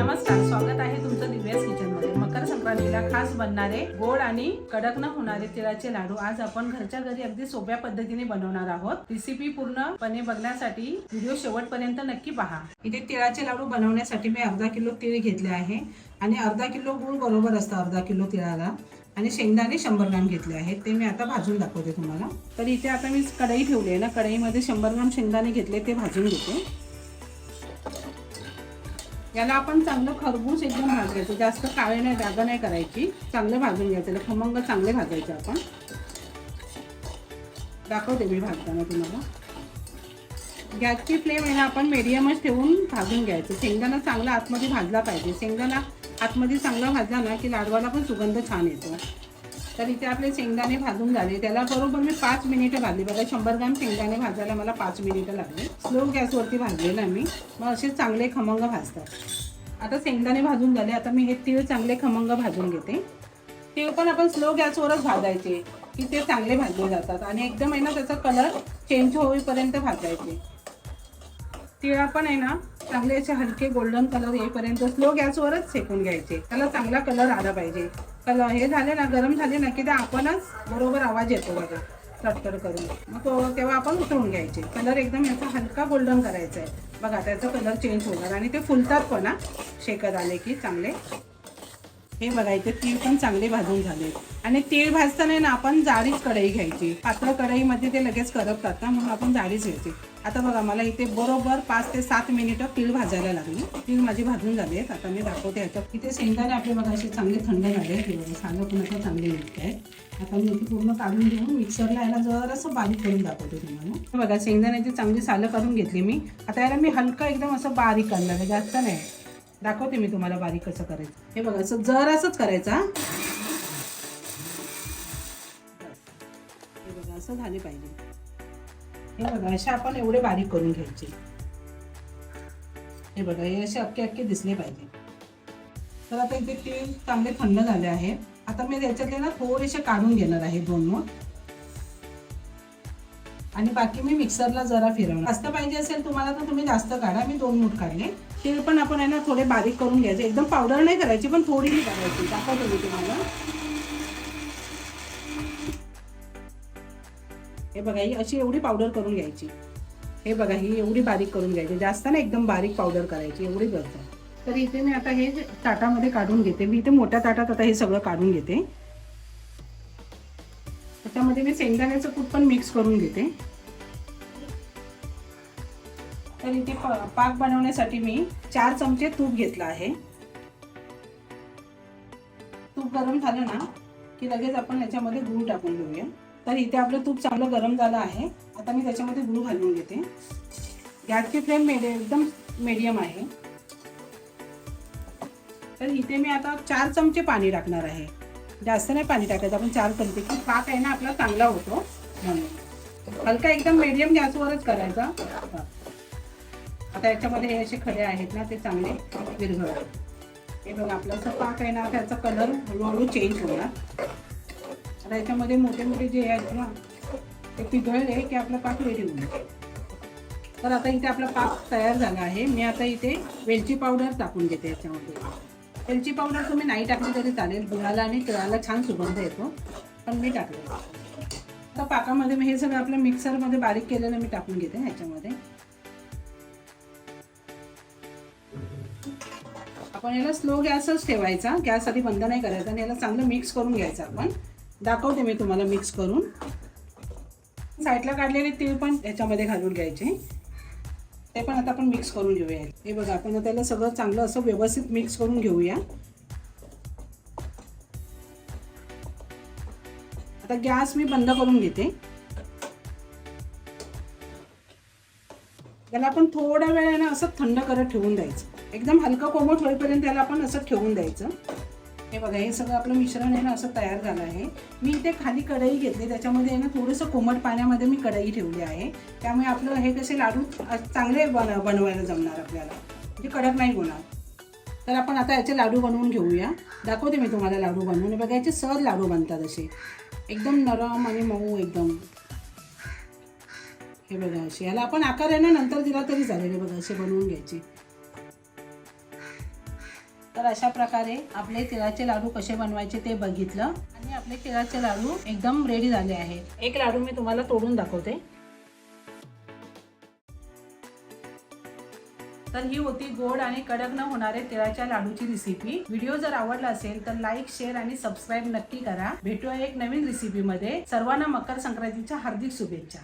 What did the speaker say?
नमस्कार स्वागत आहे तुमचं दिव्यास किचनमध्ये. मकर संक्रांतीला खास बनणारे गोड आणि कडक न होणारे तिळाचे लाडू आज आपण घरच्या घरी अगदी सोप्या पद्धतीने बनवणार आहोत. रेसिपी पूर्णपणे बघण्यासाठी व्हिडिओ शेवटपर्यंत नक्की पहा. इथे तिळाचे लाडू बनवण्यासाठी मी अर्धा किलो तीळ घेतले आहे आणि अर्धा किलो गुळ बरोबर असतं अर्धा किलो तिळाला. आणि शेंगदाणे शंभर ग्राम घेतले आहेत. ते मी आता भाजून दाखवते तुम्हाला. तर इथे आता मी कढई ठेवली आहे ना कढईमध्ये शंभर ग्राम शेंगदाणे घेतले ते भाजून घेते. याला आपण चांगलं खरबूस एकदम भाजायचं. जास्त काळे नाही जागा नाही करायची. चांगलं भाजून घ्यायचं. त्याला खमंग चांगले भाजायचे आपण. दाखवते मी भाजताना तुम्हाला. गॅसची फ्लेम आहे ना आपण मेडियमच ठेवून भाजून घ्यायचं. शेंगदाणा चांगला आतमध्ये भाजला पाहिजे. शेंगदाणा आतमध्ये चांगला भाजला ना की लाडवाला पण सुगंध छान येतो. तर इथे आपले शेंगदाणे भाजून झाले. त्याला बरोबर मी पाच मिनिटं भाजली. बघा शंभर ग्राम शेंगदाणे भाजायला मला पाच मिनिटं लागले. स्लो गॅसवरती भाजले ना मी. मग असे चांगले खमंग भाजतात. आता शेंगदाणे भाजून झाले. आता मी हे तीळ चांगले खमंग भाजून घेते. तीळ पण आपण स्लो गॅसवरच भाजायचे. की ते चांगले भाजले जातात. आणि एकदम आहे ना त्याचा कलर चेंज होईपर्यंत भाजायचे. तिळा पण आहे ना चांगले असे हलके गोल्डन कलर येईपर्यंत स्लो गॅसवरच सेकून घ्यायचे. त्याला चांगला कलर आला पाहिजे. हे झाले ना गरम झाले ना की ते आपणच बरोबर आवाज येतो बघा तडतड करून. मग तो तेव्हा आपण उतरून घ्यायचे. कलर एकदम याचा हलका गोल्डन करायचा आहे. बघा त्याचा कलर चेंज होणार आणि ते फुलतात पण हा, शेकत आले की चांगले हे बघा इथे तीळ पण चांगले भाजून झाले. आणि तीळ भाजताना ना आपण जाडीच कढई घ्यायची. पातळ कढईमध्ये ते लगेच करपतात ना म्हणून आपण जाडीच घ्यायची. आता बघा मला इथे बरोबर पाच ते सात मिनिटं तीळ भाजायला लागली. तीळ माझी भाजून झाली आहेत. आता मी दाखवते ह्याच्यात. इथे शेंगदाणे आपले बघा असे चांगले थंड झाले हे बघा सालं पण चांगले निघते आहेत आता मी इथे पूर्ण काढून घेऊन मिक्सरला याला जरासं बारीक करून दाखवते तुम्हाला. हे बघा शेंगदाण्याची चांगली सालं काढून घेतली मी. आता याला मी हलका एकदम असं बारीक करणार आहे. जास्त नाही. दाखवते मी तुम्हाला बारीक कसं करायचं. हे बघा असं जरासंच करायचं हा. हे बघा असं झाले पाहिजे. हे बघा असे आपण एवढे बारीक करून घ्यायचे. हे बघा हे असे अक्के अक्के दिसले पाहिजे. तर आता इथे तीळ चांगले थंड झाले आहे आता मी त्याच्यातले ना थोडेसे काढून घेणार आहे दोन मग आणि बाकी मी मिक्सरला जरा फिरवणार. जास्त पाहिजे असेल तुम्हाला तर तुम्ही जास्त काढा मी दोन मूठ काढले. ते पण आपण आहे ना थोडे बारीक करून घ्यायचे. एकदम पावडर नाही करायची पण थोडी मी करायची. दाखवतो मी तुम्हाला. हे बघा ही अशी एवढी पावडर करून घ्यायची. हे बघा ही एवढी बारीक करून घ्यायची. जास्त ना एकदम बारीक पावडर करायची. एवढी गरज तर इथे मी आता हे ताटामध्ये काढून घेते. मी इथे मोठ्या ताटात आता हे सगळं काढून घेते. त्याच्यामध्ये मी शेंगदाण्याचं कूट पण मिक्स करून घेते. तर इथे प- पाक बनवण्यासाठी मी चार चमचे तूप घेतलं आहे. तूप गरम झालं ना की लगेच आपण याच्यामध्ये गूळ टाकून घेऊया. तर इथे आपलं तूप चांगलं गरम झालं आहे. आता मी त्याच्यामध्ये गूळ घालून घेते. गॅसची फ्लेम मेडि एकदम मीडियम आहे. तर इथे मी आता चार चमचे पाणी टाकणार आहे. जास्त नाही पाणी टाकायचं आपण चार चमचे. की पाक आहे ना आपला चांगला होतो म्हणून. हलका एकदम मीडियम गॅसवरच करायचा. आता याच्यामध्ये हे असे खडे आहेत ना ते चांगले विरघळ हे बघा आपलं असं पाक आहे ना त्याचा कलर हळूहळू चेंज होणार. आता याच्यामध्ये मोठे मोठे जे आहेत ना ते पिघळले की आपला पाक रेडी होईल तर आता इथे आपला पाक तयार झाला आहे. मी आता इथे वेलची पावडर टाकून घेते याच्यामध्ये. वेलची पावडर तुम्ही नाही टाकली तरी चालेल. गुळाला आणि तिळाला छान सुगंध येतो. पण मी टाकले. आता पाकामध्ये मी हे सगळं आपलं मिक्सरमध्ये बारीक केलेलं मी टाकून घेते ह्याच्यामध्ये आपण याला स्लो गॅसच ठेवायचा. गॅस आधी बंद नाही करायचा आणि याला चांगलं मिक्स करून घ्यायचं आपण. दाखवते मी तुम्हाला मिक्स करून. साईडला काढलेले तीळ पण याच्यामध्ये घालून घ्यायचे. ते पण आता आपण मिक्स करून घेऊया. हे बघा आपण आता याला सगळं चांगलं असं व्यवस्थित मिक्स करून घेऊया. आता गॅस मी बंद करून घेते. त्याला आपण थोड्या वेळाने असं थंड करत ठेवून द्यायचं. एकदम हलकं कोमट होईपर्यंत त्याला आपण असं ठेवून द्यायचं. हे बघा हे सगळं आपलं मिश्रण आहे ना असं तयार झालं आहे. मी इथे खाली कढई घेतली त्याच्यामध्ये आहे ना थोडंसं कोमट पाण्यामध्ये मी कढई ठेवली आहे. त्यामुळे आपलं हे कसे लाडू चांगले बन बनवायला जमणार आपल्याला. म्हणजे कडक नाही होणार. तर आपण आता याचे लाडू बनवून घेऊया. दाखवते मी तुम्हाला लाडू बनवून. बघा याचे सहज लाडू बनतात असे. एकदम नरम आणि मऊ एकदम. हे बघा असे. याला आपण आकार आहे ना नंतर दिला तरी चालेल. हे बघा असे बनवून घ्यायचे. तर अशा प्रकारे आपले तिळाचे लाडू कसे बनवायचे ते बघितलं. आणि आपले तिळाचे लाडू एकदम रेडी झाले आहेत. एक लाडू मी तुम्हाला तोडून दाखवते. तर ही होती गोड आणि कडक न होणारे तिळाच्या लाडूची रेसिपी व्हिडिओ जर आवडला असेल तर लाईक शेअर आणि सबस्क्राईब नक्की करा. भेटूया एक नवीन रेसिपीमध्ये सर्वांना मकर संक्रांतीच्या हार्दिक शुभेच्छा.